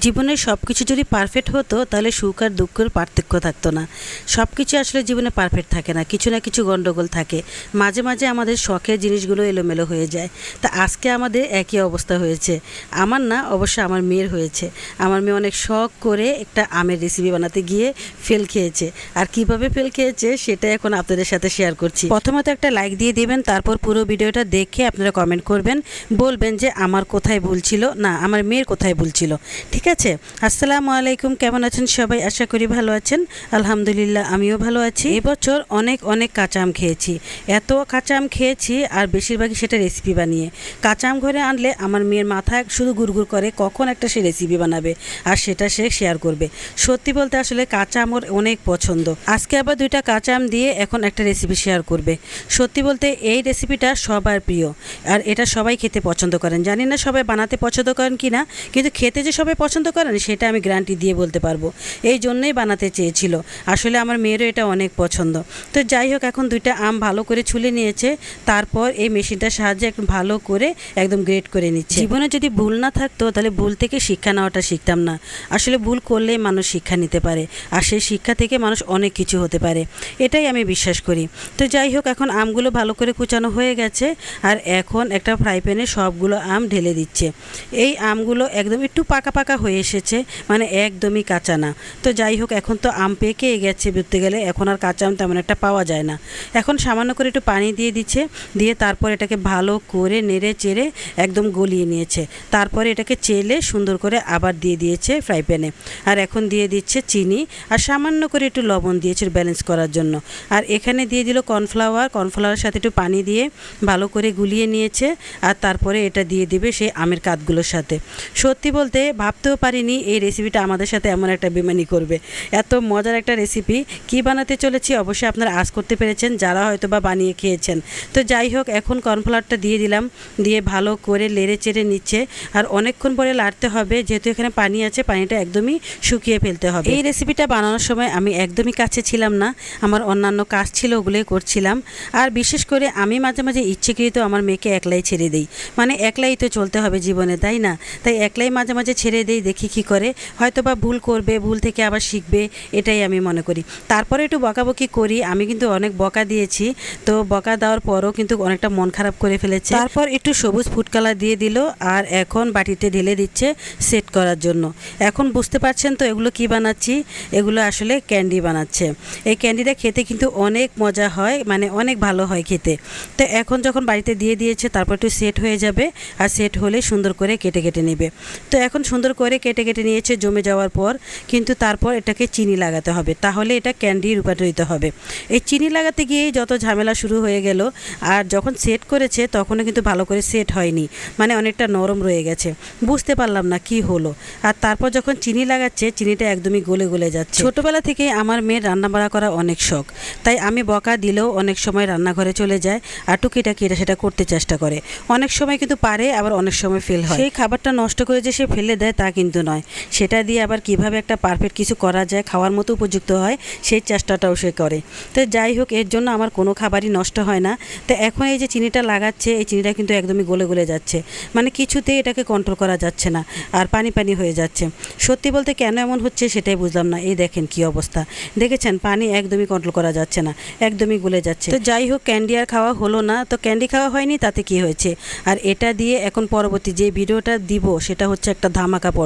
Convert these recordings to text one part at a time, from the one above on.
জীবনের সব কিছু যদি পারফেক্ট হতো, তাহলে সুখ আর দুঃখের পার্থক্য থাকতো না। সব কিছু আসলে জীবনে পারফেক্ট থাকে না, কিছু না কিছু গণ্ডগোল থাকে। মাঝে মাঝে আমাদের শখের জিনিসগুলো এলোমেলো হয়ে যায়। তা আজকে আমাদের একই অবস্থা হয়েছে। আমার না, অবশ্য আমার মেয়ের হয়েছে। আমার মেয়ে অনেক শখ করে একটা আমের রেসিপি বানাতে গিয়ে ফেল খেয়েছে। আর কীভাবে ফেল খেয়েছে সেটা এখন আপনাদের সাথে শেয়ার করছি। প্রথমত একটা লাইক দিয়ে দিবেন, তারপর পুরো ভিডিওটা দেখে আপনারা কমেন্ট করবেন। বলবেন যে, আমার কোথায় ভুল ছিল? না, আমার মেয়ের কোথায় ভুল ছিল? ঠিক আছে? আসসালামু আলাইকুম, কেমন আছেন সবাই? আশা করি ভালো আছেন। আলহামদুলিল্লাহ, আমিও ভালো আছি। এবছর অনেক অনেক কাঁচা আম খেয়েছি। এত কাঁচা আম খেয়েছি আর বেশিরভাগই সেটা রেসিপি বানিয়ে। কাঁচা আম ঘরে আনলে আমার মেয়ের মাথায় শুধু গুড়গুড় করে কখন একটা সে রেসিপি বানাবে আর সেটা সে শেয়ার করবে। সত্যি বলতে আসলে কাঁচা আমর অনেক পছন্দ। আজকে আবার দুইটা কাঁচা আম দিয়ে এখন একটা রেসিপি শেয়ার করবে। সত্যি বলতে এই রেসিপিটা সবার প্রিয়। আর এটা সবাই খেতে পছন্দ করেন। জানি না সবাই বানাতে পছন্দ করেন কি না কিন্তু খেতে যে সবাই পছন্দ করেন, সেটা আমি গ্যারান্টি দিয়ে বলতে পারব। এই জন্যই বানাতে চেয়েছিল। আসলে আমার মেয়েরও এটা অনেক পছন্দ। তো যাই হোক, এখন দুইটা আম ভালো করে ছুলে নিয়েছে। তারপর এই মেশিনটার সাহায্যে একদম ভালো করে একদম গ্রেট করে নিচ্ছে। জীবনে যদি ভুল না থাকতো, তাহলে ভুল থেকে শিক্ষা নেওয়াটা শিখতাম না। আসলে ভুল করলেই মানুষ শিক্ষা নিতে পারে। আর সেই শিক্ষা থেকে মানুষ অনেক কিছু হতে পারে। এটাই আমি বিশ্বাস করি। তো যাই হোক, এখন আমগুলো ভালো করে কুচানো হয়ে গেছে। আর এখন একটা ফ্রাই প্যানে সবগুলো আম ঢেলে দিচ্ছে। এই আমগুলো একদম একটু পাকা পাকা হয়ে এসেছে মানে একদমই কাঁচা না। তো যাই হোক, এখন তো আম পেকে গেছে বুঝতে গেলে, এখন আর কাঁচা আম তেমন একটা পাওয়া যায় না। এখন সামান্য করে একটু পানি দিয়ে দিচ্ছে, দিয়ে তারপর এটাকে ভালো করে নেড়ে চেড়ে একদম গলিয়ে নিয়েছে। তারপরে এটাকে চেলে সুন্দর করে আবার দিয়ে দিয়েছে ফ্রাই প্যানে আর এখন দিয়ে দিচ্ছে চিনি, আর সামান্য করে একটু লবণ দিয়েছে ব্যালেন্স করার জন্য। আর এখানে দিয়ে দিল কর্নফ্লাওয়ার কর্নফ্লাওয়ারের সাথে একটু পানি দিয়ে ভালো করে গুলিয়ে নিয়েছে, আর তারপরে এটা দিয়ে দিবে সেই আমের কাতগুলোর সাথে। সত্যি বলতে ভাবতেও পারিনি, এই রেসিপিটা আমাদের সাথে এমন একটা বেমানি করবে। এত মজার একটা রেসিপি কি বানাতে চলেছি অবশ্যই আপনারা আজ করতে পেরেছেন, যারা হয়তো বা বানিয়ে খেয়েছেন। তো যাই হোক, এখন কর্নফ্লাওয়ারটা দিয়ে দিলাম, দিয়ে ভালো করে লেড়ে চেড়ে নিচ্ছে। আর অনেকক্ষণ পরে লাড়তে হবে, যেহেতু এখানে পানি আছে, পানিটা একদমই শুকিয়ে ফেলতে হবে। এই রেসিপিটা বানানোর সময় আমি একদমই কাছে ছিলাম না, আমার অন্যান্য কাজ ছিল ওগুলোই করছিলাম। আর বিশেষ করে আমি মাঝে মাঝে ইচ্ছেকৃত আমার মেয়েকে একলাই ছেড়ে দিই। মানে একলাই তো চলতে হবে জীবনে, তাই না? তাই একলাই মাঝে মাঝে ছেড়ে দিই দেখি কি করে। হয়তো বা ভুল করবে, ভুল থেকে আবার শিখবে, এটাই আমি মনে করি। তারপরে একটু বকাবকি করি, আমি কিন্তু অনেক বকা দিয়েছি। তো বকা দেওয়ার পরও কিন্তু অনেকটা মন খারাপ করে ফেলেছে। তারপর একটু সবুজ ফুড কালার দিয়ে দিল, আর এখন বাটিতে ঢেলে দিচ্ছে সেট করার জন্য। এখন বুঝতে পারছেন তো এগুলো কি বানাচ্ছি? এগুলো আসলে ক্যান্ডি বানাচ্ছে। এই ক্যান্ডিটা খেতে কিন্তু অনেক মজা হয় মানে অনেক ভালো হয় খেতে। তো এখন যখন বাড়িতে দিয়ে দিয়েছে, তারপর একটু সেট হয়ে যাবে, আর সেট হলে সুন্দর করে কেটে কেটে নেবে। তো এখন সুন্দর করে কেটে কেটে নিয়েছে জমে যাওয়ার পর, কিন্তু তারপর এটাকে চিনি লাগাতে হবে। তাহলে এটা ক্যান্ডি রূপান্তরিত হবে। এই চিনি লাগাতে গিয়েই যত ঝামেলা শুরু হয়ে গেল, আর যখন সেট করেছে, তখনও কিন্তু ভালো করে সেট হয়নি। মানে অনেকটা নরম রয়ে গেছে। বুঝতে পারলাম না কি হলো। আর তারপর যখন চিনি লাগাচ্ছে, চিনিটা একদমই গলে গলে যাচ্ছে। ছোটোবেলা থেকে আমার মেয়ের রান্নাবাড়া করা অনেক শখ। তাই আমি বকা দিলেও অনেক সময় রান্নাঘরে চলে যায় আর টুকিটাকি এটা সেটা করতে চেষ্টা করে। অনেক সময় কিন্তু পারে, আবার অনেক সময় ফেল হয়। সেই খাবারটা নষ্ট করে যে সে ফেলে দেয় তা কিন্তু নয়। সেটা দিয়ে আবার কীভাবে একটা পারফেক্ট কিছু করা যায়, খাওয়ার মতো উপযুক্ত হয়, সেই চেষ্টাটাও সে করে। তো যাই হোক, এর জন্য আমার কোনো খাবারই নষ্ট হয় না। তো এখন এই যে চিনিটা লাগাচ্ছে, এই চিনিটা কিন্তু একদমই গলে গলে যাচ্ছে। মানে কিছুতেই এটাকে কন্ট্রোল করা যাচ্ছে না আর পানি পানি হয়ে যাচ্ছে। সত্যি বলতে কেন এমন হচ্ছে সেটাই বুঝলাম না। এই দেখেন কি অবস্থা। দেখেছেন? পানি একদমই কন্ট্রোল করা যাচ্ছে না। একদমই গলে যাচ্ছে। তো যাই হোক ক্যান্ডি আর খাওয়া হলো না। তো ক্যান্ডি খাওয়া হয়নি, তাতে কি হয়েছে? আর এটা দিয়ে এখন পরবর্তী যে ভিডিওটা দিব, সেটা হচ্ছে একটা ধামাকা পর্ব।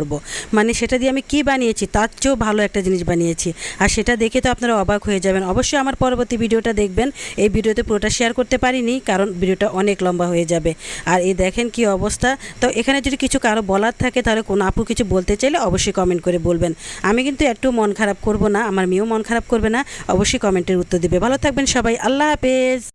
মানে সেটা দিয়ে আমি কি বানিয়েছি, তার চেয়েও ভালো একটা জিনিস বানিয়েছি। আর সেটা দেখে তো আপনারা অবাক হয়ে যাবেন। অবশ্যই আমার পরবর্তী ভিডিওটা দেখবেন। এই ভিডিওতে পুরোটা শেয়ার করতে পারিনি, কারণ ভিডিওটা অনেক লম্বা হয়ে যাবে। আর এই দেখেন কি অবস্থা। তো এখানে যদি কিছু কারও বলার থাকে, তাহলে কোনো আপু কিছু বলতে চাইলে অবশ্যই কমেন্ট করে বলবেন। আমি কিন্তু একটু মন খারাপ করব না, আমার মেয়েও মন খারাপ করবে না, অবশ্যই কমেন্টের উত্তর দেবে। ভালো থাকবেন সবাই, আল্লাহ হাফেজ।